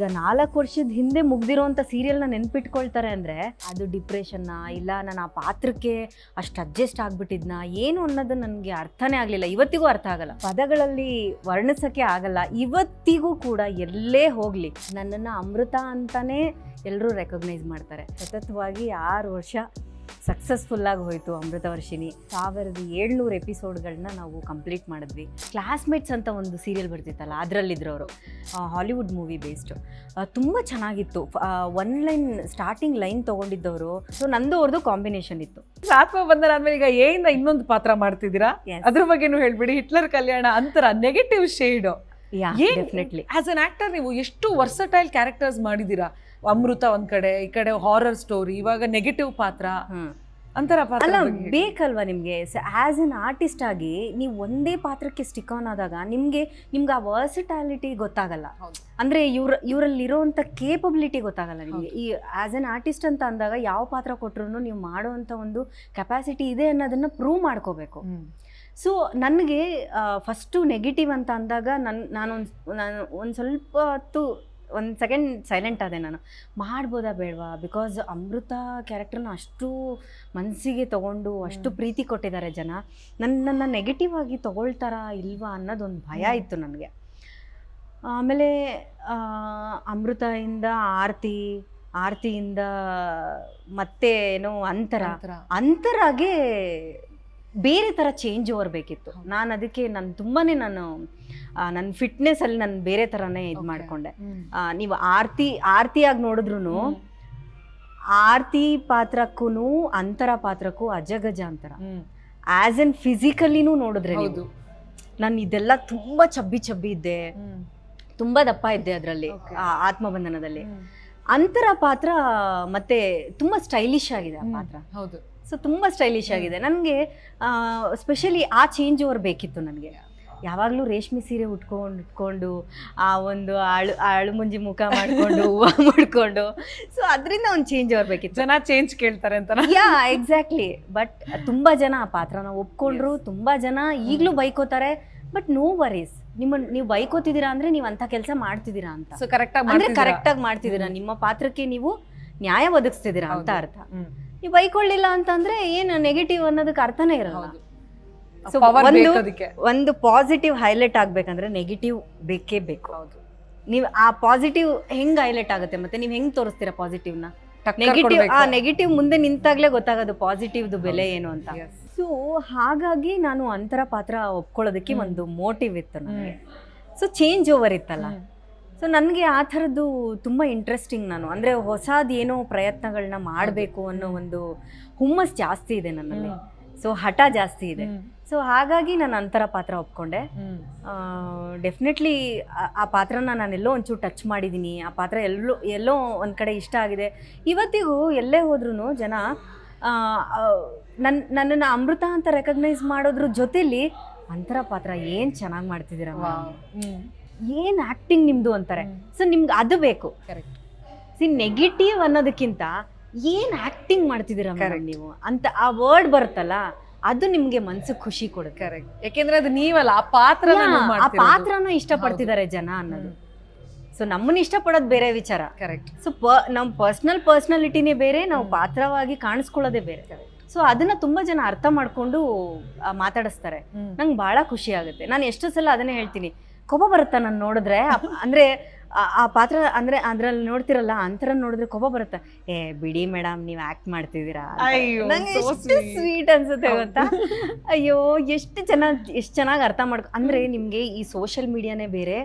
ಈಗ ನಾಲ್ಕು ವರ್ಷದ ಹಿಂದೆ ಮುಗ್ದಿರೋಂಥ ಸೀರಿಯಲ್ನ ನೆನ್ಪಿಟ್ಕೊಳ್ತಾರೆ ಅಂದರೆ ಅದು ಡಿಪ್ರೆಷನ್ನ ಇಲ್ಲ ನಾನು ಆ ಪಾತ್ರಕ್ಕೆ ಅಷ್ಟು ಅಡ್ಜಸ್ಟ್ ಆಗ್ಬಿಟ್ಟಿದ್ನ, ಏನು ಅನ್ನೋದು ನನಗೆ ಅರ್ಥನೇ ಆಗಲಿಲ್ಲ. ಇವತ್ತಿಗೂ ಅರ್ಥ ಆಗಲ್ಲ. ಪದಗಳಲ್ಲಿ ವರ್ಣಿಸೋಕ್ಕೆ ಆಗಲ್ಲ. ಇವತ್ತಿಗೂ ಕೂಡ ಎಲ್ಲೇ ಹೋಗಲಿ, ನನ್ನನ್ನು ಅಮೃತ ಅಂತಾನೆ ಎಲ್ಲರೂ ರೆಕಗ್ನೈಸ್ ಮಾಡ್ತಾರೆ. ಸತತವಾಗಿ ಆರು ವರ್ಷ ಸಕ್ಸಸ್ಫುಲ್ಲಾಗಿ ಹೋಯಿತು ಅಮೃತ ವರ್ಷಿನಿ ಸಾವಿರದ ಏಳ್ನೂರು ಎಪಿಸೋಡ್ಗಳನ್ನ ನಾವು ಕಂಪ್ಲೀಟ್ ಮಾಡಿದ್ವಿ. ಕ್ಲಾಸ್ಮೇಟ್ಸ್ ಅಂತ ಒಂದು ಸೀರಿಯಲ್ ಬರ್ತಿತ್ತಲ್ಲ ಅದರಲ್ಲಿದ್ರು ಅವರು ಹಾಲಿವುಡ್ ಮೂವಿ ಬೇಸ್ಡ್ ತುಂಬ ಚೆನ್ನಾಗಿತ್ತು. ಒನ್ ಲೈನ್ ಸ್ಟಾರ್ಟಿಂಗ್ ಲೈನ್ ತಗೊಂಡಿದ್ದವರು. ಸೊ ನಂದು ಅವ್ರದ್ದು ಕಾಂಬಿನೇಷನ್ ಇತ್ತು. ಆತ್ಮ ಬಂಧನ ಆದ್ಮೇಲೆ ಈಗ ಏನಿಂದ ಇನ್ನೊಂದು ಪಾತ್ರ ಮಾಡ್ತಿದ್ದೀರಾ. ಅದ್ರ ಬಗ್ಗೆನೂ ಹೇಳ್ಬಿಡಿ. ಹಿಟ್ಲರ್ ಕಲ್ಯಾಣ ಅಂತರ negative shade definitely as an actor ನೀವು ಎಷ್ಟು ವರ್ಸಟೈಲ್ ಕ್ಯಾರೆಕ್ಟರ್ಸ್ ಮಾಡಿದೀರಾ ಅಮೃತ ಒಂದ್ ಕಡೆ ಈ ಕಡೆ ಹಾರರ್ ಸ್ಟೋರಿ ಇವಾಗ ನೆಗೆಟಿವ್ ಪಾತ್ರ. ಹ್ಮ್ ಅಂತರ ಪಾತ್ರ ಅಲ್ಲ. ಬೇಕಲ್ವಾ ನಿಮಗೆ? ಆ್ಯಸ್ ಎನ್ ಆರ್ಟಿಸ್ಟ್ ಆಗಿ ನೀವು ಒಂದೇ ಪಾತ್ರಕ್ಕೆ ಸ್ಟಿಕ್ ಆನ್ ಆದಾಗ ನಿಮಗೆ ನಿಮ್ಗೆ ಆ ವರ್ಸಿಟಾಲಿಟಿ ಗೊತ್ತಾಗಲ್ಲ. ಹೌದು. ಅಂದರೆ ಇವ್ರ ಇವರಲ್ಲಿರೋಂಥ ಕೇಪಬಿಲಿಟಿ ಗೊತ್ತಾಗಲ್ಲ ನಿಮಗೆ. ಈ ಆ್ಯಸ್ ಎನ್ ಆರ್ಟಿಸ್ಟ್ ಅಂತ ಅಂದಾಗ ಯಾವ ಪಾತ್ರ ಕೊಟ್ಟರು ನೀವು ಮಾಡೋವಂಥ ಒಂದು ಕೆಪಾಸಿಟಿ ಇದೆ ಅನ್ನೋದನ್ನು ಪ್ರೂವ್ ಮಾಡ್ಕೋಬೇಕು. ಸೊ ನನಗೆ ಫಸ್ಟು ನೆಗೆಟಿವ್ ಅಂತ ಅಂದಾಗ ನನ್ನ ನಾನೊಂದು ನಾನು ಒಂದು ಸ್ವಲ್ಪ ಹೊತ್ತು ಒಂದು ಸೆಕೆಂಡ್ ಸೈಲೆಂಟ್ ಆದೆ ನಾನು. ಮಾಡ್ಬೋದಾ ಬೇಡವಾ? ಬಿಕಾಸ್ ಅಮೃತ ಕ್ಯಾರೆಕ್ಟರ್ನ ಅಷ್ಟು ಮನಸ್ಸಿಗೆ ತಗೊಂಡು ಅಷ್ಟು ಪ್ರೀತಿ ಕೊಟ್ಟಿದ್ದಾರೆ ಜನ. ನನ್ನನ್ನು ನೆಗೆಟಿವ್ ಆಗಿ ತಗೊಳ್ತಾರಾ ಇಲ್ವಾ ಅನ್ನೋದೊಂದು ಭಯ ಇತ್ತು ನನಗೆ. ಆಮೇಲೆ ಅಮೃತಯಿಂದ ಅಮೃತದಿಂದ ಆರತಿ ಆರತಿಯಿಂದ ಮತ್ತೆ ಏನೋ ಅಂತರ. ಅಂತರಾಗೆ ಬೇರೆ ಥರ ಚೇಂಜ್ ಓವರ್ ಬೇಕಿತ್ತು. ನಾನು ಅದಕ್ಕೆ ನಾನು ತುಂಬಾ ನಾನು ನನ್ನ ಫಿಟ್ನೆಸ್ಸಲ್ಲಿ ನಾನು ಬೇರೆ ಥರನೇ ಇದು. ಮಾಡಿಕೊಂಡೆ. ನೀವು ಆರ್ತಿ ಆರ್ತಿಯಾಗಿ ನೋಡಿದ್ರು ಆರ್ತಿ ಪಾತ್ರಕ್ಕೂ ಅಂತರ ಪಾತ್ರಕ್ಕೂ ಅಜಗಜ ಅಂತರ. ಆ್ಯಸ್ ಆಸ್ ಎನ್ ಫಿಸಿಕಲಿನೂ ನೋಡಿದ್ರೆ ನಾನು ಇದೆಲ್ಲ ತುಂಬಾ ಚಬ್ಬಿ ಚಬ್ಬಿ ಇದ್ದೆ. ತುಂಬ ದಪ್ಪ ಇದ್ದೆ ಅದರಲ್ಲಿ. ಆತ್ಮಬಂಧನದಲ್ಲಿ. ಅಂತರ ಪಾತ್ರ ಮತ್ತೆ ತುಂಬಾ ಸ್ಟೈಲಿಶ್ ಆಗಿದೆ ಆ ಪಾತ್ರ. ಹೌದು. ಸೊ ತುಂಬ ಸ್ಟೈಲಿಶ್ ಆಗಿದೆ. ನನಗೆ ಸ್ಪೆಷಲಿ ಆ ಚೇಂಜ್ ಓವರ್ ಬೇಕಿತ್ತು ನನಗೆ. ಯಾವಾಗಲೂ ರೇಷ್ಮೆ ಸೀರೆ ಉಟ್ಕೊಂಡು ಉಟ್ಕೊಂಡು ಆ ಒಂದು ಆಳು ಆಳು ಮುಂಜಿ ಮುಖ ಮಾಡಿಕೊಂಡು ಹೂವು ಮಾಡ್ಕೊಂಡು ಸೊ ಅದರಿಂದ ಒಂದು ಚೇಂಜ್ ಬರಬೇಕಿತ್ತು ಬೇಕಿತ್ತು. ಜನ ಚೇಂಜ್ ಕೇಳ್ತಾರೆ ಅಂತ ಯಾ ಎಕ್ಸಾಕ್ಟ್ಲಿ ಬಟ್ ತುಂಬ ಜನ ಆ ಪಾತ್ರನ ಒಪ್ಕೊಂಡ್ರು ತುಂಬ ಜನ ಈಗಲೂ ಬೈಕೋತಾರೆ. ಬಟ್ ನೋ ವರೀಸ್ ನಿಮ್ಮ ನೀವು ಬೈಕೋತಿದ್ದೀರಾ ಅಂದರೆ ನೀವು ಅಂಥ ಕೆಲಸ ಮಾಡ್ತಿದ್ದೀರಾ ಅಂತ. ಸೊ ಕರೆಕ್ಟಾಗಿ ಅಂದರೆ ಆಗಿ ಕರೆಕ್ಟಾಗಿ ಮಾಡ್ತಿದ್ದೀರಾ ನಿಮ್ಮ ಪಾತ್ರಕ್ಕೆ ನೀವು ನ್ಯಾಯ ಒದಗಿಸ್ತಿದ್ದೀರಾ ಅಂತ. ಅರ್ಥ. ನೀವು ಬೈಕೊಳ್ಳಿಲ್ಲ ಅಂತಂದ್ರೆ ಏನು ನೆಗೆಟಿವ್ ಅನ್ನೋದಕ್ಕೆ ಅರ್ಥನೇ ಇರಲ್ಲ. ಹೌದು. So, ಪವರ್ ಒಂದು- ಬೇಕು ಅದಕ್ಕೆ. ಒಂದು ಪಾಸಿಟಿವ್ ಹೈಲೈಟ್ ಆಗ್ಬೇಕಂದ್ರೆ ನೆಗೆಟಿವ್ ಬೇಕೇ ಬೇಕು. ಹೌದು. ನೀವು ಆ ಪಾಸಿಟಿವ್ ಹೆಂಗ್ ಹೈಲೈಟ್ ಆಗುತ್ತೆ ಮತ್ತೆ ನೀವು ಹೆಂಗ್ ತೋರಿಸ್ತೀರಾ ಪಾಸಿಟಿವ್ನ ಟಕ್ಕರ್ ನೆಗೆಟಿವ್ ಕೊಡ್ಬೇಕು. ಆ ನೆಗೆಟಿವ್ ಮುಂದೆ ನಿಂತಾಗ್ಲೇ ಗೊತ್ತಾಗೋದು ಪಾಸಿಟಿವ್ದು ಬೆಲೆ ಏನು ಅಂತ. Yes. ಸೊ ಹಾಗಾಗಿ ನಾನು ಅಂತರ ಪಾತ್ರ ಒಪ್ಕೊಳ್ಳೋದಕ್ಕೆ ಒಂದು ಮೋಟಿವ್ ಇತ್ತು ನನಗೆ. ಸೊ ಚೇಂಜ್ ಓವರ್ ಇತ್ತಲ್ಲ. ಹ್ಮ್. ಸೊ ನನಗೆ ಆ ಥರದ್ದು ತುಂಬ ಇಂಟ್ರೆಸ್ಟಿಂಗ್ ನಾನು. ಅಂದರೆ ಹೊಸದು ಏನೋ ಪ್ರಯತ್ನಗಳನ್ನ ಮಾಡಬೇಕು ಅನ್ನೋ ಒಂದು ಹುಮ್ಮಸ್ ಜಾಸ್ತಿ ಇದೆ ನನ್ನಲ್ಲಿ. ಸೊ ಹಠ ಜಾಸ್ತಿ ಇದೆ. ಸೊ ಹಾಗಾಗಿ ನಾನು ಅಂತರ ಪಾತ್ರ ಒಪ್ಕೊಂಡೆ. ಡೆಫಿನೆಟ್ಲಿ ಆ ಪಾತ್ರನ ನಾನು ಎಲ್ಲೋ ಒಂಚೂರು ಟಚ್ ಮಾಡಿದ್ದೀನಿ ಆ ಪಾತ್ರ ಎಲ್ಲೋ ಎಲ್ಲೋ ಒಂದು ಕಡೆ ಇಷ್ಟ ಆಗಿದೆ. ಇವತ್ತಿಗೂ ಎಲ್ಲೇ ಹೋದ್ರೂ ಜನ ನನ್ನ ನನ್ನನ್ನು ಅಮೃತ ಅಂತ ರೆಕಗ್ನೈಸ್ ಮಾಡೋದ್ರ ಜೊತೆಲಿ ಅಂತರ ಪಾತ್ರ ಏನು ಚೆನ್ನಾಗಿ ಮಾಡ್ತಿದ್ದೀರಾ. ಏನು ಆಕ್ಟಿಂಗ್ ನಿಮ್ಮದು ಅಂತಾರೆ? ಸೊ ನಿಮ್ಗೆ ಅದು ಬೇಕು. ಸಿ ನೆಗೆಟಿವ್ ಅನ್ನೋದಕ್ಕಿಂತ ಏನ್ ಆಕ್ಟಿಂಗ್ ಮಾಡ್ತಿದ್ದೀರಾ Correct. ನೀವು? ಅಂತ ಆ ವರ್ಡ್ ಬರುತ್ತಲ್ಲ ಅದು ನಿಮಗೆ ಮನ್ಸಿಗೆ ಖುಷಿ ಕೊಡುತ್ತೆ. ಕರೆಕ್ಟ್ ಯಾಕೆಂದ್ರೆ ಅದು ನೀವಲ್ಲ ಆ ಪಾತ್ರ ಆ ಪಾತ್ರನ ಇಷ್ಟಪಡ್ತಿದ್ದಾರೆ ಜನ ಅನ್ನೋದು. ಸೊ ನಮ್ಮನ್ನ ಇಷ್ಟಪಡೋದು ಬೇರೆ ವಿಚಾರ. ಕರೆಕ್ಟ್ ಸೊ ಪ ನಮ್ಮ ಪರ್ಸ್ನಲ್ ಪರ್ಸ್ನಾಲಿಟಿನೇ ಬೇರೆ ನಾವು ಪಾತ್ರವಾಗಿ ಕಾಣಿಸ್ಕೊಳ್ಳೋದೇ ಬೇರೆ. ಸೊ ಅದನ್ನ ತುಂಬಾ ಜನ ಅರ್ಥ ಮಾಡ್ಕೊಂಡು ಆ, ಮಾತಾಡಿಸ್ತಾರೆ. ನಂಗೆ ಬಹಳ ಖುಷಿ ಆಗುತ್ತೆ. ನಾನು ಎಷ್ಟು ಸಲ ಅದನ್ನೇ ಹೇಳ್ತೀನಿ. ಕೋಪ ಬರುತ್ತಾ ನಾನು ನೋಡಿದ್ರೆ? ಅಂದರೆ ಅಂದ್ರೆ ಆ- ಪಾತ್ರ ಅಂದ್ರೆ ಅದ್ರಲ್ಲಿ ನೋಡ್ತಿರಲ್ಲ ಅಂತರ ನೋಡಿದ್ರೆ ಕೋಪ ಬರುತ್ತೆ. ಏ ಬಿಡಿ ಮೇಡಮ್ ನೀವು ಆಕ್ಟ್ ಮಾಡ್ತಿದ್ದೀರಾ? ನಂಗೆ ಎಷ್ಟು. ಸ್ವೀಟ್ ಅನ್ಸುತ್ತೆ ಗೊತ್ತಾ? ಅಯ್ಯೋ ಎಷ್ಟು ಚೆನ್ನಾಗಿ ಎಷ್ಟು ಚೆನ್ನಾಗಿ ಅರ್ಥ ಮಾಡ್ಕೊ ಅಂದ್ರೆ ನಿಮ್ಗೆ ಈ ಸೋಷಿಯಲ್ ಮೀಡಿಯಾನೇ ಬೇರೆ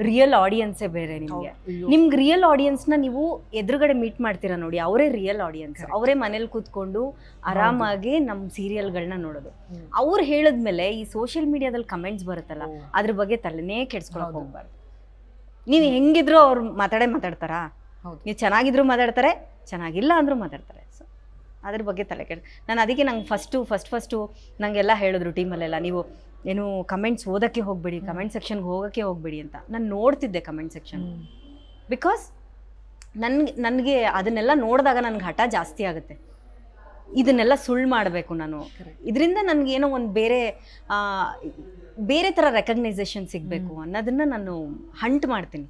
ರಿಯಲ್ ಆಡಿಯನ್ಸೇ ಬೇರೆ ನಿಮ್ಗೆ. ನಿಮ್ಗೆ ರಿಯಲ್ ಆಡಿಯನ್ಸ್ನ ನೀವು ಎದುರುಗಡೆ ಮೀಟ್ ಮಾಡ್ತೀರಾ ನೋಡಿ ಅವರೇ ರಿಯಲ್ ಆಡಿಯನ್ಸ್. ಅವರೇ ಮನೇಲಿ ಕೂತ್ಕೊಂಡು ಆರಾಮಾಗಿ ನಮ್ಮ ಸೀರಿಯಲ್ಗಳನ್ನ ನೋಡೋದು. ಅವ್ರು ಹೇಳಿದ್ಮೇಲೆ ಈ ಸೋಷಿಯಲ್ ಮೀಡಿಯಾದಲ್ಲಿ ಕಮೆಂಟ್ಸ್ ಬರುತ್ತಲ್ಲ ಅದ್ರ ಬಗ್ಗೆ ತಲೆನೇ ಕೆಡ್ಸ್ಕೊಳಕ್. ಹೋಗ್ಬಾರ್ದು. ನೀವು ಹೆಂಗಿದ್ರು ಅವ್ರು ಮಾತಾಡೇ ಮಾತಾಡ್ತಾರಾ? ಹೌದು. ನೀವು ಚೆನ್ನಾಗಿದ್ರು ಮಾತಾಡ್ತಾರೆ ಚೆನ್ನಾಗಿಲ್ಲ ಅಂದರೂ ಮಾತಾಡ್ತಾರೆ. ಸೊ ಅದ್ರ ಬಗ್ಗೆ ತಲೆ ಕೆಡ್ ನಾನು ಅದಕ್ಕೆ ನಂಗೆ ಫಸ್ಟು ಫಸ್ಟ್ ಫಸ್ಟು ನನಗೆಲ್ಲ ಹೇಳಿದ್ರು ಟೀಮಲ್ಲೆಲ್ಲ ನೀವು ಏನು ಕಮೆಂಟ್ಸ್ ಓದೋಕ್ಕೆ ಹೋಗಬೇಡಿ ಕಮೆಂಟ್ ಸೆಕ್ಷನ್ಗೆ ಹೋಗೋಕ್ಕೆ ಹೋಗಬೇಡಿ ಅಂತ. ನಾನು ನೋಡ್ತಿದ್ದೆ ಕಮೆಂಟ್ ಸೆಕ್ಷನ್ ಬಿಕಾಸ್ ನನ್ಗೆ ನನಗೆ ಅದನ್ನೆಲ್ಲ ನೋಡಿದಾಗ ನನಗೆ ಹಠ ಜಾಸ್ತಿ ಆಗುತ್ತೆ. ಇದನ್ನೆಲ್ಲ ಸುಳ್ಳು ಮಾಡಬೇಕು ನಾನು. ಇದರಿಂದ ನನಗೇನೋ ಒಂದು ಬೇರೆ ಬೇರೆ ಥರ ರೆಕಗ್ನೈಸೇಷನ್ ಸಿಗಬೇಕು ಅನ್ನೋದನ್ನ ನಾನು ಹಂಟ್ ಮಾಡ್ತೀನಿ.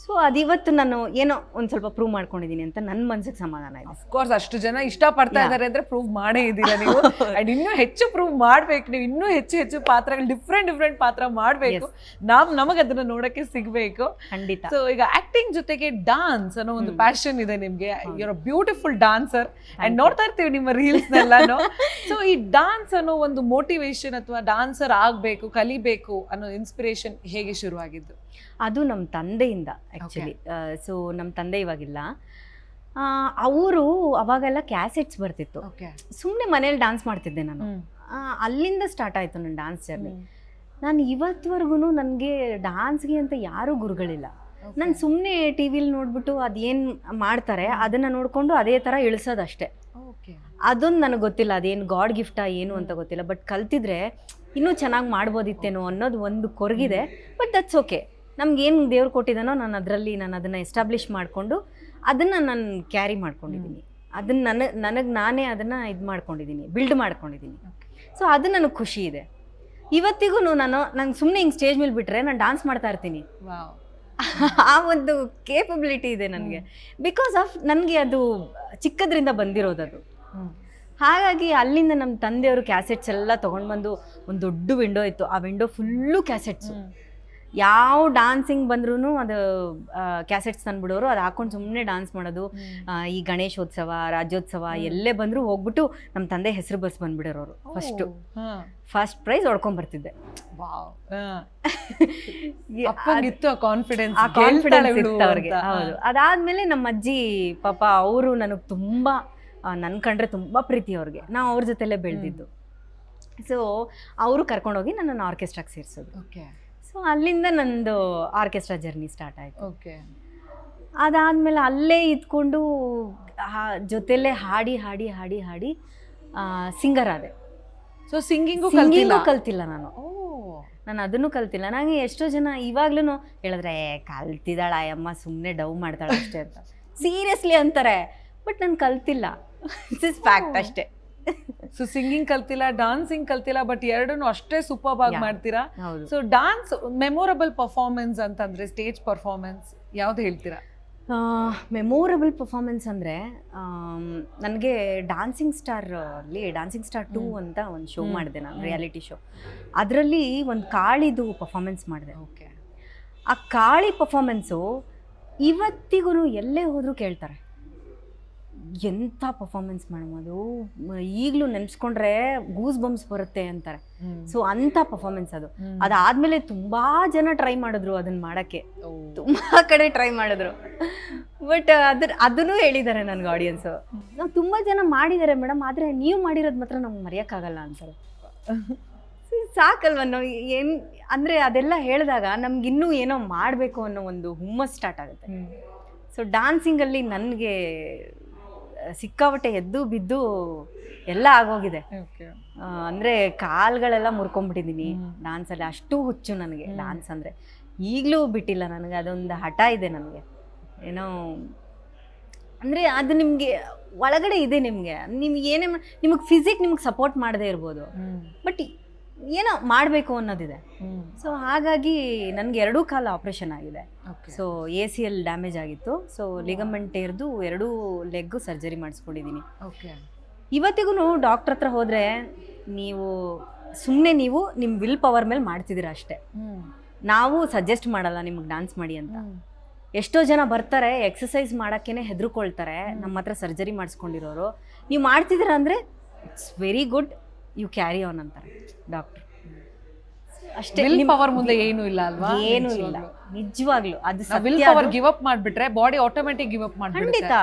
ಸೊ ಅದಿವತ್ತು ನಾನು ಏನೋ ಒಂದು ಸ್ವಲ್ಪ ಪ್ರೂವ್ ಮಾಡ್ಕೊಂಡಿದ್ದೀನಿ ಅಂತ ನನ್ನ ಮನ್ಸಿಗೆ ಸಮಾಧಾನ ಇದೆ. ಕೋರ್ಸ್ ಅಷ್ಟು ಜನ ಇಷ್ಟಪಡ್ತಾ ಇದ್ದಾರೆ ಅಂದ್ರೆ ಪ್ರೂವ್ ಮಾಡೇ ಇದ್ದೀರಾ ನೀವು? ಅಂಡ್ ಇನ್ನೂ ಹೆಚ್ಚು ಪ್ರೂವ್ ಮಾಡ್ಬೇಕು ನೀವು ಇನ್ನೂ ಹೆಚ್ಚು ಹೆಚ್ಚು ಪಾತ್ರಗಳು ಡಿಫ್ರೆಂಟ್ ಡಿಫ್ರೆಂಟ್ ಪಾತ್ರ ಮಾಡ್ಬೇಕು. ನಾವ್ ನಮಗೆ ಅದನ್ನ ನೋಡಕ್ಕೆ ಸಿಗ್ಬೇಕು. ಖಂಡಿತ. ಸೊ ಈಗ ಆಕ್ಟಿಂಗ್ ಜೊತೆಗೆ ಡಾನ್ಸ್ ಅನ್ನೋ ಒಂದು ಪ್ಯಾಷನ್ ಇದೆ ನಿಮ್ಗೆ. ಯುವರ್ ಬ್ಯೂಟಿಫುಲ್ ಡಾನ್ಸರ್ ಅಂಡ್ ನೋಡ್ತಾ ಇರ್ತೀವಿ ನಿಮ್ಮ ರೀಲ್ಸ್ ನೆಲ್ಲಾನು ಸೊ ಈ ಡಾನ್ಸ್ ಅನ್ನೋ ಒಂದು ಮೋಟಿವೇಶನ್ ಅಥವಾ ಡಾನ್ಸರ್ ಆಗ್ಬೇಕು ಕಲಿಬೇಕು ಅನ್ನೋ ಇನ್ಸ್ಪಿರೇಷನ್ ಹೇಗೆ ಶುರುವಾಗಿದ್ದು? ಅದು ನಮ್ಮ ತಂದೆಯಿಂದ ಆ್ಯಕ್ಚುಲಿ ಸೊ ನಮ್ಮ ತಂದೆ ಇವಾಗಿಲ್ಲ. ಅವರು ಅವಾಗೆಲ್ಲ ಕ್ಯಾಸೆಟ್ಸ್ ಬರ್ತಿತ್ತು. ಸುಮ್ಮನೆ ಮನೇಲಿ ಡ್ಯಾನ್ಸ್ ಮಾಡ್ತಿದ್ದೆ ನಾನು. ಅಲ್ಲಿಂದ ಸ್ಟಾರ್ಟ್ ಆಯಿತು ನನ್ನ ಡ್ಯಾನ್ಸ್ ಜರ್ನಿ ನಾನು ಇವತ್ತುವರೆಗೂ ನನಗೆ ಡ್ಯಾನ್ಸ್ಗೆ ಅಂತ ಯಾರೂ ಗುರುಗಳಿಲ್ಲ. ನಾನು ಸುಮ್ಮನೆ ಟಿ ವಿಲಿ ನೋಡ್ಬಿಟ್ಟು ಅದೇನು ಮಾಡ್ತಾರೆ ಅದನ್ನು ನೋಡಿಕೊಂಡು ಅದೇ ಥರ ಇಳಿಸೋದಷ್ಟೇ. ಓಕೆ ಅದೊಂದು ನನಗೆ ಗೊತ್ತಿಲ್ಲ ಅದೇನು ಗಾಡ್ ಗಿಫ್ಟಾ ಏನು ಅಂತ ಗೊತ್ತಿಲ್ಲ. ಬಟ್ ಕಲ್ತಿದ್ರೆ ಇನ್ನೂ ಚೆನ್ನಾಗಿ ಮಾಡ್ಬೋದಿತ್ತೇನೋ ಅನ್ನೋದು ಒಂದು ಕೊರಗಿದೆ. ಬಟ್ ದಟ್ಸ್ ಓಕೆ ನಮ್ಗೇನು ದೇವ್ರು ಕೊಟ್ಟಿದ್ದಾನೋ ನಾನು ಅದರಲ್ಲಿ ನಾನು ಅದನ್ನು ಎಸ್ಟಾಬ್ಲಿಷ್ ಮಾಡಿಕೊಂಡು ಅದನ್ನು ನಾನು ಕ್ಯಾರಿ ಮಾಡ್ಕೊಂಡಿದ್ದೀನಿ ಅದನ್ನು ನನಗೆ ನನಗೆ ನಾನೇ ಅದನ್ನು ಇದು ಮಾಡ್ಕೊಂಡಿದ್ದೀನಿ ಬಿಲ್ಡ್ ಮಾಡ್ಕೊಂಡಿದ್ದೀನಿ ಸೊ ಅದು ನನಗೆ ಖುಷಿ ಇದೆ. ಇವತ್ತಿಗೂ ನಾನು ನಂಗೆ ಸುಮ್ಮನೆ ಹಿಂಗೆ ಸ್ಟೇಜ್ ಮೇಲೆ ಬಿಟ್ಟರೆ ನಾನು ಡಾನ್ಸ್ ಮಾಡ್ತಾ ಇರ್ತೀನಿ. ಆ ಒಂದು ಕೇಪಬಿಲಿಟಿ ಇದೆ ನನಗೆ. ಬಿಕಾಸ್ ಆಫ್ ನನಗೆ ಅದು ಚಿಕ್ಕದ್ರಿಂದ ಬಂದಿರೋದು ಅದು ಹಾಗಾಗಿ ಅಲ್ಲಿಂದ ನಮ್ಮ ತಂದೆಯವರು ಕ್ಯಾಸೆಟ್ಸ್ ಎಲ್ಲ ತೊಗೊಂಡು ಬಂದು ಒಂದು ದೊಡ್ಡ ವಿಂಡೋ ಇತ್ತು. ಆ ವಿಂಡೋ ಫುಲ್ಲು ಕ್ಯಾಸೆಟ್ಸು ಯಾವ ಡಾನ್ಸಿಂಗ್ ಬಂದ್ರೂ ಅದು ಕ್ಯಾಸೆಟ್ಸ್ ತಂದ್ಬಿಡೋರು ಅದು ಹಾಕೊಂಡು ಸುಮ್ಮನೆ ಡಾನ್ಸ್ ಮಾಡೋದು. ಈ ಗಣೇಶೋತ್ಸವ ರಾಜ್ಯೋತ್ಸವ ಎಲ್ಲೇ ಬಂದರೂ ಹೋಗ್ಬಿಟ್ಟು ನಮ್ಮ ತಂದೆ ಹೆಸರು ಬಸ್ ಬಂದ್ಬಿಡೋರು ಫಸ್ಟು ಫಸ್ಟ್ ಪ್ರೈಸ್ ಇತ್ತು ಅವ್ರಿಗೆ. ಹೌದು. ಅದಾದ್ಮೇಲೆ ನಮ್ಮ ಅಜ್ಜಿ ಪಾಪ ಅವರು ನನಗೆ ತುಂಬ ನನ್ನ ಕಂಡ್ರೆ ತುಂಬ ಪ್ರೀತಿ ಅವ್ರಿಗೆ. ನಾವು ಅವ್ರ ಜೊತೆಲೇ ಬೆಳೆದಿದ್ದು. ಸೊ ಅವರು ಕರ್ಕೊಂಡೋಗಿ ನನ್ನನ್ನು ಆರ್ಕೆಸ್ಟ್ರಾಗೆ ಸೇರಿಸೋದು. ಓಕೆ ಸೊ ಅಲ್ಲಿಂದ ನಂದು ಆರ್ಕೆಸ್ಟ್ರಾ ಜರ್ನಿ ಸ್ಟಾರ್ಟ್ ಆಯಿತು. ಓಕೆ ಅದಾದಮೇಲೆ ಅಲ್ಲೇ ಇದ್ಕೊಂಡು ಜೊತೆಲೇ ಹಾಡಿ ಹಾಡಿ ಹಾಡಿ ಹಾಡಿ ಸಿಂಗರ್ ಆದೆ. ಸೊ ಸಿಂಗಿಂಗು ಸಿಂಗಿಂಗು ಕಲ್ತಿಲ್ಲ? ನಾನು. ನಾನು ಅದನ್ನು ಕಲ್ತಿಲ್ಲ. ನನಗೆ ಎಷ್ಟೋ ಜನ ಇವಾಗ್ಲೂ ಹೇಳಿದ್ರೆ "ಏ, ಕಲ್ತಿದ್ದಾಳ ಅಮ್ಮ ಸುಮ್ಮನೆ ಡವ್ ಮಾಡ್ತಾಳೆ ಅಷ್ಟೇ ಅಂತ. ಸೀರಿಯಸ್ಲಿ ಅಂತಾರೆ ಬಟ್ ನಾನು ಕಲ್ತಿಲ್ಲ. ಇಟ್ಸ್ ಇಸ್ ಫ್ಯಾಕ್ಟ್ ಅಷ್ಟೇ. ಸೊ ಸಿಂಗಿಂಗ್ ಕಲ್ತಿಲ್ಲ ಡಾನ್ಸಿಂಗ್ ಕಲ್ತಿಲ್ಲ ಬಟ್ ಎರಡನ್ನೂ ಅಷ್ಟೇ ಸೂಪರ್ ಆಗಿ. ಮಾಡ್ತೀರಾ ಸೊ ಡಾನ್ಸ್ ಮೆಮೊರಬಲ್ ಪರ್ಫಾರ್ಮೆನ್ಸ್ ಅಂತಂದ್ರೆ ಸ್ಟೇಜ್ ಪರ್ಫಾರ್ಮೆನ್ಸ್ ಯಾವ್ದು ಹೇಳ್ತೀರಾ? ಮೆಮೊರಬಲ್ ಪರ್ಫಾರ್ಮೆನ್ಸ್ ಅಂದರೆ ನನಗೆ ಡಾನ್ಸಿಂಗ್ ಸ್ಟಾರ್ ಅಲ್ಲಿ ಡಾನ್ಸಿಂಗ್ ಸ್ಟಾರ್ ಟೂ ಅಂತ ಒಂದು ಶೋ ಮಾಡಿದೆ ನಾನು ರಿಯಾಲಿಟಿ ಶೋ ಅದರಲ್ಲಿ ಒಂದು ಕಾಳಿದು ಪರ್ಫಾರ್ಮೆನ್ಸ್ ಮಾಡಿದೆ. ಓಕೆ ಆ ಕಾಳಿ ಪರ್ಫಾರ್ಮೆನ್ಸು ಇವತ್ತಿಗೂ ಎಲ್ಲೇ ಹೋದರೂ ಕೇಳ್ತಾರೆ. ಎಂಥ ಪರ್ಫಾರ್ಮೆನ್ಸ್ ಮೇಡಮ್ ಅದು? ಈಗಲೂ ನೆನೆಸ್ಕೊಂಡ್ರೆ ಗೂಸ್ ಬಂಪ್ಸ್ ಬರುತ್ತೆ ಅಂತಾರೆ. ಸೊ ಅಂಥ ಪರ್ಫಾರ್ಮೆನ್ಸ್ ಅದು. ಅದಾದಮೇಲೆ ತುಂಬ ಜನ ಟ್ರೈ ಮಾಡಿದ್ರು ಅದನ್ನು ಮಾಡೋಕ್ಕೆ. ತುಂಬ ಕಡೆ ಟ್ರೈ ಮಾಡಿದ್ರು. ಬಟ್ ಅದ್ರ ಅದನ್ನು ಹೇಳಿದ್ದಾರೆ ನನಗೆ ಆಡಿಯನ್ಸು ನಾವು ತುಂಬ ಜನ ಮಾಡಿದ್ದಾರೆ ಮೇಡಮ್ ಆದರೆ ನೀವು ಮಾಡಿರೋದು ಮಾತ್ರ ನಮ್ಗೆ ಮರೆಯೋಕ್ಕಾಗಲ್ಲ ಅಂತಾರೆ. ಸಾಕಲ್ವ ನಾವು ಏನು ಅಂದರೆ ಅದೆಲ್ಲ ಹೇಳಿದಾಗ ನಮ್ಗೆ ಇನ್ನೂ ಏನೋ ಮಾಡಬೇಕು ಅನ್ನೋ ಒಂದು ಹುಮ್ಮಸ್ ಸ್ಟಾರ್ಟ್ ಆಗುತ್ತೆ. ಸೊ ಡಾನ್ಸಿಂಗಲ್ಲಿ ನನಗೆ ಸಿಕ್ಕಾಪಟ್ಟೆ ಎದ್ದು ಬಿದ್ದು ಎಲ್ಲ ಆಗೋಗಿದೆ. ಅಂದರೆ ಕಾಲುಗಳೆಲ್ಲ ಮುರ್ಕೊಂಡ್ಬಿಟ್ಟಿದ್ದೀನಿ ಡಾನ್ಸ್ ಡಾನ್ಸಲ್ಲಿ ಅಷ್ಟು ಹುಚ್ಚು ನನಗೆ. ಡಾನ್ಸ್ ಅಂದರೆ. ಈಗಲೂ ಬಿಟ್ಟಿಲ್ಲ ನನಗೆ ಅದೊಂದು ಹಠ ಇದೆ ನನಗೆ. ಏನೋ ಅಂದರೆ ಅದು ನಿಮಗೆ ಒಳಗಡೆ ಇದೆ ನಿಮಗೆ. ನಿಮ್ಗೆ ಏನೇ ನಿಮಗೆ ಫಿಸಿಕ್ ನಿಮ್ಗೆ ಸಪೋರ್ಟ್ ಮಾಡದೇ ಇರ್ಬೋದು. ಬಟ್ ಏನೋ ಮಾಡಬೇಕು ಅನ್ನೋದಿದೆ. ಸೊ ಹಾಗಾಗಿ ನನಗೆ ಎರಡೂ ಕಾಲ ಆಪ್ರೇಷನ್ ಆಗಿದೆ. So A C L damage ಆಗಿತ್ತು. ಸೊ ಲಿಗಮೆಂಟ್ ಟೇರ್ದು ಎರಡೂ ಲೆಗ್ಗು ಸರ್ಜರಿ ಮಾಡಿಸ್ಕೊಂಡಿದ್ದೀನಿ ಓಕೆ ಇವತ್ತಿಗೂ ಡಾಕ್ಟ್ರ್ ಹತ್ರ ಹೋದರೆ ನೀವು ಸುಮ್ಮನೆ ನೀವು ನಿಮ್ಮ ವಿಲ್ ಪವರ್ ಮೇಲೆ ಮಾಡ್ತಿದ್ದೀರ ಅಷ್ಟೇ. ನಾವು ಸಜೆಸ್ಟ್ ಮಾಡಲ್ಲ ನಿಮ್ಗೆ ಡ್ಯಾನ್ಸ್ ಮಾಡಿ ಅಂತ. ಎಷ್ಟೋ ಜನ ಬರ್ತಾರೆ ಎಕ್ಸಸೈಸ್ ಮಾಡೋಕ್ಕೇ ಹೆದರ್ಕೊಳ್ತಾರೆ ನಮ್ಮ ಹತ್ರ ಸರ್ಜರಿ ಮಾಡಿಸ್ಕೊಂಡಿರೋರು. ನೀವು ಮಾಡ್ತಿದ್ದೀರಾ ಅಂದರೆ it's very good you carry on ಅಂತಾರೆ ಡಾಕ್ಟರ್ ಅಷ್ಟೇ ವಿಲ್ ಪವರ್ ಮುಂದೆ ಏನು ಇಲ್ಲ ಅಲ್ವಾ? ಏನು ಇಲ್ಲ. ನಿಜವಾಗ್ಲೂ. ಅದು ವಿಲ್ ಪವರ್. ಗಿವ್ ಅಪ್ ಮಾಡ್ಬಿಟ್ರೆ ಬಾಡಿ ಆಟೋಮೆಟಿಕ್ ಗಿವ್ ಅಪ್ ಮಾಡ್ಬಿಡುತ್ತೆ. ಖಂಡಿತ.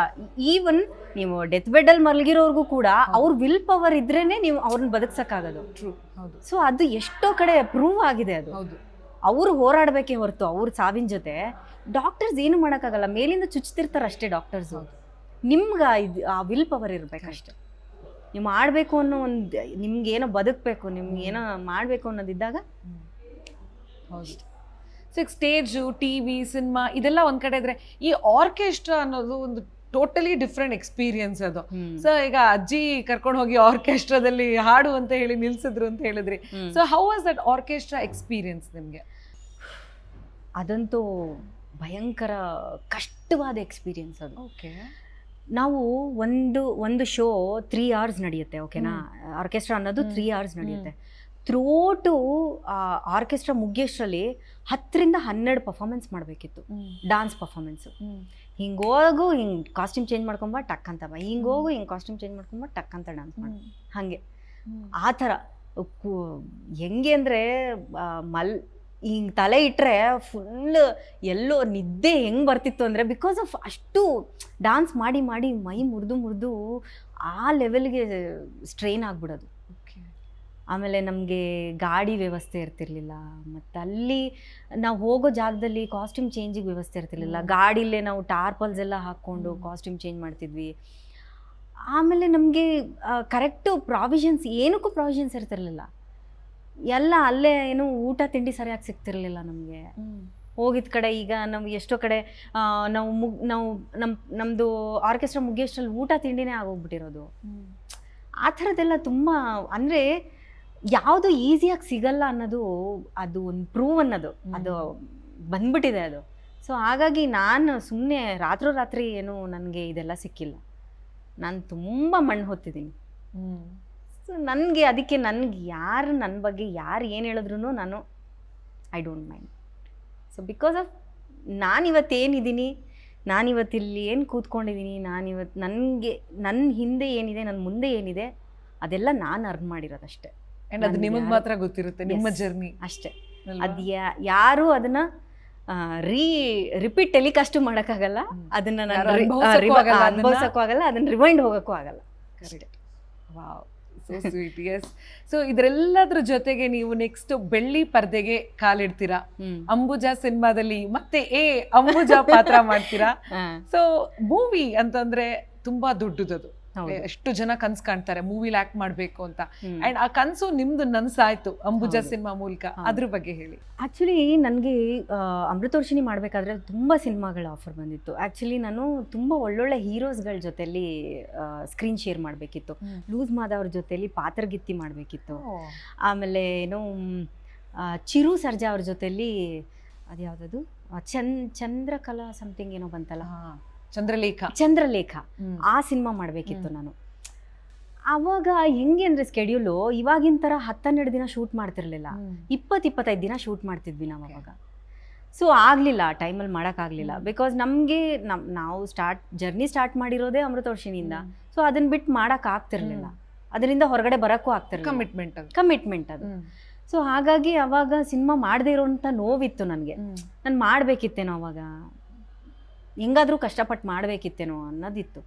ಈವನ್ ನೀವು ಡೆತ್ ಬೆಡ್ ಅಲ್ಲಿ ಮಲಗಿರೋರ್ಗೂ ಕೂಡ ಅವ್ರ ವಿಲ್ ಪವರ್ ಇದ್ರೇನೆ ನೀವು ಅವ್ರನ್ನ ಬದುಕ್ಸಕ್ಕಾಗೋದು. ಟ್ರೂ ಹೌದು. ಸೊ ಅದು ಎಷ್ಟೋ ಕಡೆ ಪ್ರೂವ್ ಆಗಿದೆ ಅದು. ಹೌದು. ಅವ್ರು ಹೋರಾಡಬೇಕೇ ಹೊರತು ಅವ್ರ ಸಾವಿನ ಜೊತೆ. ಡಾಕ್ಟರ್ಸ್ ಏನು ಮಾಡೋಕ್ಕಾಗಲ್ಲ ಮೇಲಿಂದ ಚುಚ್ತಿರ್ತಾರೆ ಅಷ್ಟೇ ಡಾಕ್ಟರ್ಸು ನಿಮ್ಗೆ ಇದು ಆ ವಿಲ್ ಪವರ್ ಇರಬೇಕಷ್ಟೆ. ನೀವು ಮಾಡಬೇಕು ಅನ್ನೋ ಒಂದು ನಿಮ್ಗೆ ಏನೋ ಬದುಕಬೇಕು ನಿಮ್ಗೆ ಏನೋ ಮಾಡಬೇಕು ಅನ್ನೋದಿದ್ದಾಗ ಹೌದು so stage T V cinema ಇದೆಲ್ಲ ಒಂದು ಕಡೆ ಇದ್ರೆ ಈ ಆರ್ಕೆಸ್ಟ್ರಾ ಅನ್ನೋದು ಒಂದು ಟೋಟಲಿ ಡಿಫ್ರೆಂಟ್ ಎಕ್ಸ್ಪೀರಿಯನ್ಸ್ ಅದು. ಸೊ ಈಗ ಅಜ್ಜಿ ಕರ್ಕೊಂಡು ಹೋಗಿ ಆರ್ಕೆಸ್ಟ್ರಾದಲ್ಲಿ ಹಾಡು ಅಂತ ಹೇಳಿ ನಿಲ್ಸಿದ್ರು ಅಂತ ಹೇಳಿದ್ರಿ. So how was that orchestra experience ನಿಮಗೆ? ಅದಂತೂ ಭಯಂಕರ ಕಷ್ಟವಾದ ಎಕ್ಸ್ಪೀರಿಯನ್ಸ್ ಅದು. ಓಕೆ ನಾವು ಒಂದು ಒಂದು ಶೋ ತ್ರೀ ಅವರ್ಸ್ ನಡೆಯುತ್ತೆ ಓಕೆನಾ ಆರ್ಕೆಸ್ಟ್ರಾ ಅನ್ನೋದು. ತ್ರೀ ಅವರ್ಸ್ ನಡೆಯುತ್ತೆ. ಥ್ರೋಟು ಆರ್ಕೆಸ್ಟ್ರಾ ಮುಗಿಯೋಷ್ಟರಲ್ಲಿ ಹತ್ತರಿಂದ ಹನ್ನೆರಡು ಪರ್ಫಾರ್ಮೆನ್ಸ್ ಮಾಡಬೇಕಿತ್ತು. ಡಾನ್ಸ್ ಪರ್ಫಾರ್ಮೆನ್ಸು ಹಿಂಗೋಗು ಹೋಗು ಹಿಂಗೆ ಕಾಸ್ಟ್ಯೂಮ್ ಚೇಂಜ್ ಮಾಡ್ಕೊಂಬ ಟಕ್ ಅಂತ ಬಾ. ಹಿಂಗೆ ಹೋಗು ಹಿಂಗೆ ಕಾಸ್ಟ್ಯೂಮ್ ಚೇಂಜ್ ಮಾಡ್ಕೊಂಬ ಟಕ್ ಅಂತ ಡಾನ್ಸ್ ಮಾಡಿ. ಹಾಗೆ. ಆ ಥರ. ಹೆಂಗೆ ಅಂದರೆ ಮಲ್ ಹಿಂಗೆ ತಲೆ ಇಟ್ಟರೆ ಫುಲ್ ಎಲ್ಲೋ ನಿದ್ದೆ ಹೆಂಗೆ ಬರ್ತಿತ್ತು ಅಂದರೆ ಬಿಕಾಸ್ ಆಫ್ ಅಷ್ಟು ಡಾನ್ಸ್ ಮಾಡಿ ಮಾಡಿ ಮೈ ಮುರಿದು ಮುರಿದು ಆ ಲೆವೆಲ್ಗೆ ಸ್ಟ್ರೈನ್ ಆಗಿಬಿಡೋದು. ಆಮೇಲೆ ನಮಗೆ ಗಾಡಿ ವ್ಯವಸ್ಥೆ ಇರ್ತಿರ್ಲಿಲ್ಲ ಮತ್ತು ಅಲ್ಲಿ ನಾವು ಹೋಗೋ ಜಾಗದಲ್ಲಿ ಕಾಸ್ಟ್ಯೂಮ್ ಚೇಂಜಿಗೆ ವ್ಯವಸ್ಥೆ ಇರ್ತಿರ್ಲಿಲ್ಲ. ಗಾಡಿಲ್ಲೇ ಗಾಡಿಲೇ ನಾವು ಟಾರ್ಪಲ್ಸ್ ಎಲ್ಲ ಹಾಕ್ಕೊಂಡು ಕಾಸ್ಟ್ಯೂಮ್ ಚೇಂಜ್ ಮಾಡ್ತಿದ್ವಿ. ಆಮೇಲೆ ನಮಗೆ ಕರೆಕ್ಟು ಪ್ರಾವಿಷನ್ಸ್ ಏನಕ್ಕೂ ಪ್ರಾವಿಷನ್ಸ್ ಇರ್ತಿರ್ಲಿಲ್ಲ. ಎಲ್ಲ ಅಲ್ಲೇ ಏನು ಊಟ ತಿಂಡಿ ಸರಿಯಾಗಿ ಸಿಗ್ತಿರ್ಲಿಲ್ಲ ನಮಗೆ. ಹೋಗಿದ ಕಡೆ ಈಗ ನಾವು ಎಷ್ಟೋ ಕಡೆ ನಾವು ಮುಗ್ ನಾವು ನಮ್ಮ ನಮ್ಮದು ಆರ್ಕೆಸ್ಟ್ರಾ ಮುಗಿಯೋಷ್ಟರಲ್ಲಿ ಊಟ ತಿಂಡಿನೇ ಆಗೋಗ್ಬಿಟ್ಟಿರೋದು. ಆ ಥರದ್ದೆಲ್ಲ ತುಂಬ ಅಂದರೆ ಯಾವುದು ಈಸಿಯಾಗಿ ಸಿಗಲ್ಲ ಅನ್ನೋದು ಅದು ಒಂದು ಪ್ರೂವ್ ಅನ್ನೋದು. ಅದು ಬಂದ್ಬಿಟ್ಟಿದೆ ಅದು. ಸೊ ಹಾಗಾಗಿ ನಾನು ಸುಮ್ಮನೆ ರಾತ್ರೋರಾತ್ರಿ ಏನು ನನಗೆ ಇದೆಲ್ಲ ಸಿಕ್ಕಿಲ್ಲ. ನಾನು ತುಂಬ ಮಣ್ಣು ಹೊತ್ತಿದ್ದೀನಿ. ಸೊ ನನಗೆ ಅದಕ್ಕೆ ನನಗೆ ಯಾರು ನನ್ನ ಬಗ್ಗೆ ಯಾರು ಏನು ಹೇಳಿದ್ರು ನಾನು I don't mind so because of ನಾನಿವತ್ತೇನಿದ್ದೀನಿ ನಾನಿವತ್ತಿಲ್ಲಿ ಏನು ಕೂತ್ಕೊಂಡಿದ್ದೀನಿ ನಾನಿವತ್ತು ನನಗೆ ನನ್ನ ಹಿಂದೆ ಏನಿದೆ ನನ್ನ ಮುಂದೆ ಏನಿದೆ ಅದೆಲ್ಲ ನಾನು ಅರ್ನ್ ಮಾಡಿರೋದಷ್ಟೇ. ಅದು ನಿಮಗೆ ಮಾತ್ರ ಗೊತ್ತಿರುತ್ತೆ ನಿಮ್ಮ ಜರ್ನಿ ಅಷ್ಟೇ. ಅದು ಯಾರು ಅದನ್ನ ರೀ ರಿಪೀಟ್ ಟೆಲಿಕಾಸ್ಟ್ ಮಾಡೋಕ್ಕಾಗಲ್ಲ. ಅದನ್ನು ಅದನ್ನ ನಾನು ಅನುಭವಿಸೋಕ್ಕೂ ಆಗಲ್ಲ ಅದನ್ನ. ರಿವೈಂಡ್ ಹೋಗೋಕ್ಕೂ ಆಗಲ್ಲ. Correct wow so sweet yes so ಇದರೆಲ್ಲದ್ರ ಜೊತೆಗೆ ನೀವು ನೆಕ್ಸ್ಟ್ ಬೆಳ್ಳಿ ಪರ್ದೆಗೆ ಕಾಲಿಡ್ತೀರಾ? ಅಂಬುಜಾ ಸಿನಿಮಾದಲ್ಲಿ ಮತ್ತೆ ಏ ಅಂಬುಜಾ ಪಾತ್ರ ಮಾಡ್ತೀರಾ? ಸೊ ಮೂವಿ ಅಂತಂದ್ರೆ ತುಂಬಾ ದೊಡ್ಡದದು. ಎಷ್ಟು ಜನ ಕನ್ಸ್ ಕಾಣ್ತಾರೆ ಮೂವಿಲಿ ಆಕ್ಟ್ ಮಾಡ್ಬೇಕು ಅಂತ. ಅಂಡ್ ಆ ಕನಸು ನಿಮ್ದು ನನ್ಸಾಯ್ತು ಅಂಬುಜಾ. ಸಿನಿಮಾ ಮೂಲಕ. ಅದ್ರ ಬಗ್ಗೆ ಹೇಳಿ. ಆಕ್ಚುಲಿ ನನಗೆ ಅಮೃತವರ್ಷಿಣಿ ಮಾಡಬೇಕಾದ್ರೆ ತುಂಬ ಸಿನಿಮಾಗಳ ಆಫರ್ ಬಂದಿತ್ತು. ಆ್ಯಕ್ಚುಲಿ ನಾನು ತುಂಬ ಒಳ್ಳೊಳ್ಳೆ ಹೀರೋಸ್ಗಳ ಜೊತೆಲಿ ಸ್ಕ್ರೀನ್ ಶೇರ್ ಮಾಡಬೇಕಿತ್ತು. ಲೂಸ್ ಮಾದವ್ರ ಜೊತೆಲಿ ಪಾತ್ರಗಿತ್ತಿ ಮಾಡಬೇಕಿತ್ತು. ಆಮೇಲೆ ಏನು ಚಿರು ಸರ್ಜಾ ಅವ್ರ ಜೊತೆಲಿ ಅದು ಯಾವುದದು ಚನ್ ಚಂದ್ರಕಲಾ ಸಮಥಿಂಗ್ ಏನೋ ಬಂತಲ್ಲ? ಚಂದ್ರಲೇಖ. ಚಂದ್ರಲೇಖ. ಆ ಸಿನಿಮಾ ಮಾಡಬೇಕಿತ್ತು ನಾನು. ಅವಾಗ ಹೆಂಗೆ ಅಂದರೆ ಸ್ಕೆಡ್ಯೂಲು ಇವಾಗಿನ ಥರ ಹತ್ತನ್ನೆರಡು ದಿನ ಶೂಟ್ ಮಾಡ್ತಿರ್ಲಿಲ್ಲ. ಇಪ್ಪತ್ತು ಇಪ್ಪತ್ತೈದು ದಿನ ಶೂಟ್ ಮಾಡ್ತಿದ್ವಿ ನಾವು ಅವಾಗ ಸೊ ಆಗಲಿಲ್ಲ ಟೈಮಲ್ಲಿ ಮಾಡೋಕ್ಕಾಗಲಿಲ್ಲ ಆಗ್ಲಿಲ್ಲ. ಬಿಕಾಸ್ ನಮಗೆ ನಮ್ ನಾವು ಸ್ಟಾರ್ಟ್ ಜರ್ನಿ ಸ್ಟಾರ್ಟ್ ಮಾಡಿರೋದೇ ಅಮೃತ ವರ್ಷಿನಿಂದ. ಸೊ ಅದನ್ನ ಬಿಟ್ಟು ಮಾಡೋಕ್ಕಾಗ್ತಿರ್ಲಿಲ್ಲ ಅದರಿಂದ ಹೊರಗಡೆ ಬರೋಕ್ಕೂ ಆಗ್ತಿರ್ಲಿಲ್ಲ. ಕಮಿಟ್ಮೆಂಟ್ ಅದು. ಕಮಿಟ್ಮೆಂಟ್ ಅದು. ಸೊ ಹಾಗಾಗಿ ಅವಾಗ ಸಿನಿಮಾ ಮಾಡದೇ ಇರೋಂಥ ನೋವಿತ್ತು ನನಗೆ. ನಾನು ಮಾಡಬೇಕಿತ್ತೇನೋ ಅವಾಗ. ಹೆಂಗಾದರೂ ಕಷ್ಟಪಟ್ಟು ಮಾಡಬೇಕಿತ್ತೇನೋ ಅನ್ನೋದಿತ್ತು.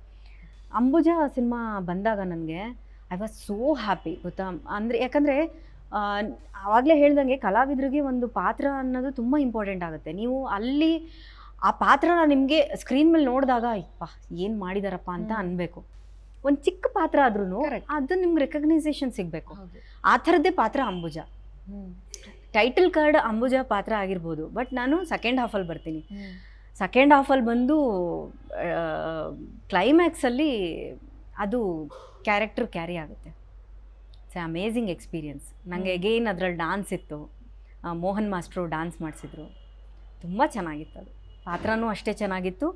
ಅಂಬುಜಾ ಸಿನಿಮಾ ಬಂದಾಗ ನನಗೆ ಐ ವಾಸ್ ಸೋ ಹ್ಯಾಪಿ ಗೊತ್ತಾ? ಅಂದರೆ ಯಾಕಂದರೆ ಆವಾಗಲೇ ಹೇಳ್ದಂಗೆ ಕಲಾವಿದರಿಗೆ ಒಂದು ಪಾತ್ರ ಅನ್ನೋದು ತುಂಬ ಇಂಪಾರ್ಟೆಂಟ್ ಆಗುತ್ತೆ. ನೀವು ಅಲ್ಲಿ ಆ ಪಾತ್ರನ ನಿಮಗೆ ಸ್ಕ್ರೀನ್ ಮೇಲೆ ನೋಡಿದಾಗ ಇಪ್ಪ ಏನು ಮಾಡಿದಾರಪ್ಪ ಅಂತ. ಅನ್ಬೇಕು. ಒಂದು ಚಿಕ್ಕ ಪಾತ್ರ ಆದ್ರೂ. ಅದು ನಿಮ್ಗೆ ರೆಕಗ್ನೈಸೇಷನ್ ಸಿಗಬೇಕು. ಆ ಥರದ್ದೇ ಪಾತ್ರ ಅಂಬುಜ. ಟೈಟಲ್ ಕಾರ್ಡ್ ಅಂಬುಜ ಪಾತ್ರ ಆಗಿರ್ಬೋದು. ಬಟ್ ನಾನು ಸೆಕೆಂಡ್ ಹಾಫಲ್ಲಿ ಬರ್ತೀನಿ. ಸೆಕೆಂಡ್ ಹಾಫಲ್ಲಿ ಬಂದು ಕ್ಲೈಮ್ಯಾಕ್ಸಲ್ಲಿ ಅದು ಕ್ಯಾರೆಕ್ಟ್ರ್ ಕ್ಯಾರಿ ಆಗುತ್ತೆ. ಇಟ್ಸ್ ಅಮೇಝಿಂಗ್ ಎಕ್ಸ್ಪೀರಿಯನ್ಸ್ ನನಗೆ ಅಗೇನ್ ಎಗೇನ್ ಅದರಲ್ಲಿ ಡಾನ್ಸ್ ಇತ್ತು. ಮೋಹನ್ ಮಾಸ್ಟ್ರು ಡಾನ್ಸ್ ಮಾಡಿಸಿದ್ರು. ತುಂಬ ಚೆನ್ನಾಗಿತ್ತು ಅದು. ಪಾತ್ರನೂ ಅಷ್ಟೇ ಚೆನ್ನಾಗಿತ್ತು.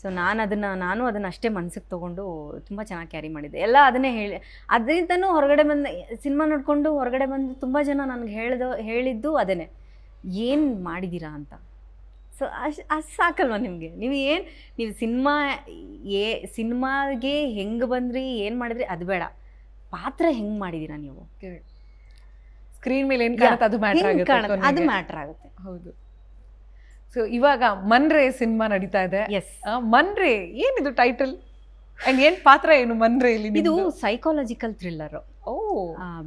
ಸೊ ನಾನು ಅದನ್ನು ನಾನು ಅದನ್ನು ಅಷ್ಟೇ ಮನ್ಸಿಗೆ ತೊಗೊಂಡು ತುಂಬ ಚೆನ್ನಾಗಿ ಕ್ಯಾರಿ ಮಾಡಿದ್ದೆ. ಎಲ್ಲ ಅದನ್ನೇ ಹೇಳಿ ಅದರಿಂದನೂ ಹೊರಗಡೆ ಬಂದು ಸಿನಿಮಾ ನೋಡಿಕೊಂಡು ಹೊರಗಡೆ ಬಂದು ತುಂಬ ಜನ ನನಗೆ ಹೇಳ್ದು ಹೇಳಿದ್ದು ಅದನ್ನೇ. ಏನು ಮಾಡಿದ್ದೀರಾ ಅಂತ. ಸೊ ಅಷ್ಟು ಅಷ್ಟು ಸಾಕಲ್ವ ನಿಮಗೆ? ನೀವು ಏನು ನೀವು ಸಿನಿಮಾ ಏ ಸಿನಿಮಾಗೆ ಹೆಂಗೆ ಬಂದ್ರಿ ಏನು ಮಾಡಿದ್ರಿ ಅದು ಬೇಡ. ಪಾತ್ರ ಹೆಂಗೆ ಮಾಡಿದ್ದೀರಾ ನೀವು? ಸ್ಕ್ರೀನ್ ಮೇಲೆ ಏನು. ಕಾಣುತ್ತೆ ಅದು ಮ್ಯಾಟರ್ ಆಗುತ್ತೆ ಅದು. ಮ್ಯಾಟ್ರ್ ಆಗುತ್ತೆ. ಹೌದು. ಸೊ ಇವಾಗ ಮನ್ರೆ ಸಿನಿಮಾ ನಡೀತಾ ಇದೆ. ಎಸ್ ಮನ್ರೆ ಏನಿದು ಟೈಟಲ್ ಅಂಡ್ ಏನು ಪಾತ್ರ ಏನು ಮನ್ರೆ ಇಲ್ಲಿ ಇದು psychological thriller oh.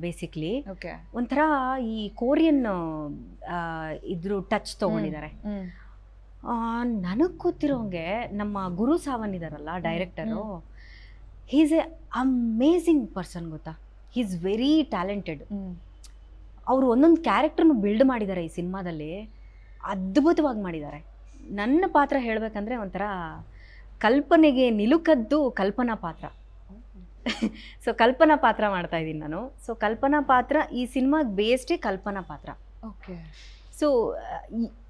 Basically okay ಒಂಥರ ಈ ಕೋರಿಯನ್ ಇದ್ರು ಟಚ್ ತೊಗೊಂಡಿದ್ದಾರೆ. ನನಗೆ ಗೊತ್ತಿರೋಂಗೆ ನಮ್ಮ ಗುರು ಸಾವನ್ ಇದಾರಲ್ಲ director is a amazing person ಗೊತ್ತಾ? ಹೀಸ್ ವೆರಿ ಟ್ಯಾಲೆಂಟೆಡ್ ಅವರು ಒಂದೊಂದು ಕ್ಯಾರೆಕ್ಟರ್ನು ಬಿಲ್ಡ್ ಮಾಡಿದ್ದಾರೆ ಈ ಸಿನಿಮಾದಲ್ಲಿ ಅದ್ಭುತವಾಗಿ ಮಾಡಿದ್ದಾರೆ ನನ್ನ ಪಾತ್ರ ಹೇಳಬೇಕಂದ್ರೆ ಒಂಥರ ಕಲ್ಪನೆಗೆ ನಿಲುಕದ್ದು ಕಲ್ಪನಾ ಪಾತ್ರ. ಸೊ ಕಲ್ಪನಾ ಪಾತ್ರ ಮಾಡ್ತಾ ಇದ್ದೀನಿ ನಾನು. ಸೊ ಕಲ್ಪನಾ ಪಾತ್ರ ಈ ಸಿನಿಮಾಗೆ ಬೇಸ್ಡೇ ಕಲ್ಪನಾ ಪಾತ್ರ. ಓಕೆ ಸೊ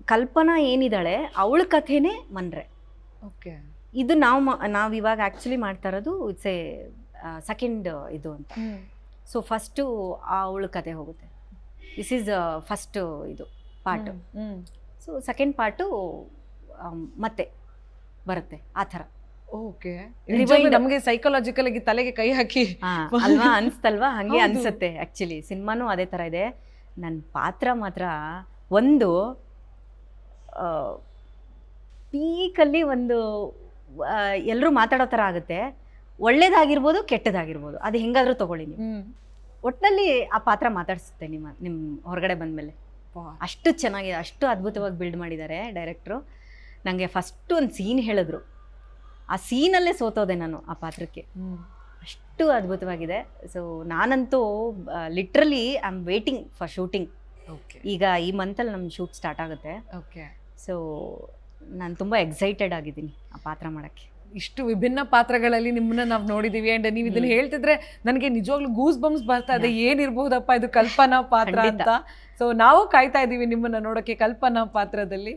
ಕಲ್ಪನಾ ಏನಿದ್ದಾಳೆ ಅವಳ ಕಥೆನೇ ಮನ್ರೆ. ಓಕೆ. ಇದು ನಾವು ನಾವು ಇವಾಗ ಆ್ಯಕ್ಚುಲಿ ಮಾಡ್ತಾ ಇರೋದು ಇಟ್ಸ್ ಎ ಸೆಕೆಂಡ್ ಇದು ಅಂತ. ಸೊ ಫಸ್ಟು ಅವಳ ಕತೆ ಹೋಗುತ್ತೆ. ದಿಸ್ ಈಸ್ ಫಸ್ಟ್ ಇದು ಪಾರ್ಟ್ ಸೊ ಸೆಕೆಂಡ್ ಪಾರ್ಟು ಮತ್ತೆ ಬರುತ್ತೆ ಆ ಥರ. ಓಕೆ. ನಮಗೆ ಸೈಕಲಾಜಿಕಲ್ ಆಗಿ ತಲೆಗೆ ಕೈ ಹಾಕಿ ಅಲ್ವಾ ಅನ್ಸ್ತಲ್ವಾ? ಹಂಗೆ. ಅನ್ಸುತ್ತೆ ಆ್ಯಕ್ಚುಲಿ ಸಿನಿಮಾನೂ ಅದೇ ಥರ ಇದೆ. ನನ್ನ ಪಾತ್ರ ಮಾತ್ರ ಒಂದು ಪೀಕಲ್ಲಿ ಒಂದು ಎಲ್ಲರೂ ಮಾತಾಡೋ ಥರ ಆಗುತ್ತೆ. ಒಳ್ಳೇದಾಗಿರ್ಬೋದು ಕೆಟ್ಟದಾಗಿರ್ಬೋದು. ಅದು ಹೆಂಗಾದರೂ ತಗೊಳ್ಳಿ ನೀವು. ಒಟ್ಟಿನಲ್ಲಿ ಆ ಪಾತ್ರ ಮಾತಾಡಿಸುತ್ತೆ ನಿಮ್ಮ ನಿಮ್ಮ ಹೊರಗಡೆ ಬಂದಮೇಲೆ. ಅಷ್ಟು ಚೆನ್ನಾಗಿದೆ ಅಷ್ಟು ಅದ್ಭುತವಾಗಿ ಬಿಲ್ಡ್ ಮಾಡಿದ್ದಾರೆ ಡೈರೆಕ್ಟ್ರು. ನನಗೆ ಫಸ್ಟು ಒಂದು ಸೀನ್ ಹೇಳಿದ್ರು. ಆ ಸೀನಲ್ಲೇ ಸೋತೋದೆ ನಾನು ಆ ಪಾತ್ರಕ್ಕೆ. ಅಷ್ಟು ಅದ್ಭುತವಾಗಿದೆ. ಸೊ ನಾನಂತೂ literally I am waiting for shooting. Okay. ಈಗ ಈ ಮಂತಲ್ಲಿ ನಮ್ಮ ಶೂಟ್ ಸ್ಟಾರ್ಟ್ ಆಗುತ್ತೆ. ಓಕೆ. ಸೊ ನಾನು ತುಂಬ ಎಕ್ಸೈಟೆಡ್ ಆಗಿದ್ದೀನಿ ಆ ಪಾತ್ರ ಮಾಡೋಕ್ಕೆ. ಇಷ್ಟು ವಿಭಿನ್ನ ಪಾತ್ರಗಳಲ್ಲಿ ನಿಮ್ಮನ್ನ ನಾವು ನೋಡಿದೀವಿ ಅಂಡ್ ನೀವು ಇದನ್ನ ಹೇಳ್ತಿದ್ರೆ ನನಗೆ ನಿಜವಾಗ್ಲೂ ಗೂಸ್ ಬಂಬ್ಸ್ ಬರ್ತಾ ಇದೆ. ಏನಿರ್ಬಹುದಪ್ಪ ಇದು ಕಲ್ಪನಾ ಪಾತ್ರ ಅಂತ. ಸೊ ನಾವು ಕಾಯ್ತಾ ಇದ್ದೀವಿ ನಿಮ್ಮನ್ನ ನೋಡೋಕೆ ಕಲ್ಪನಾ ಪಾತ್ರದಲ್ಲಿ.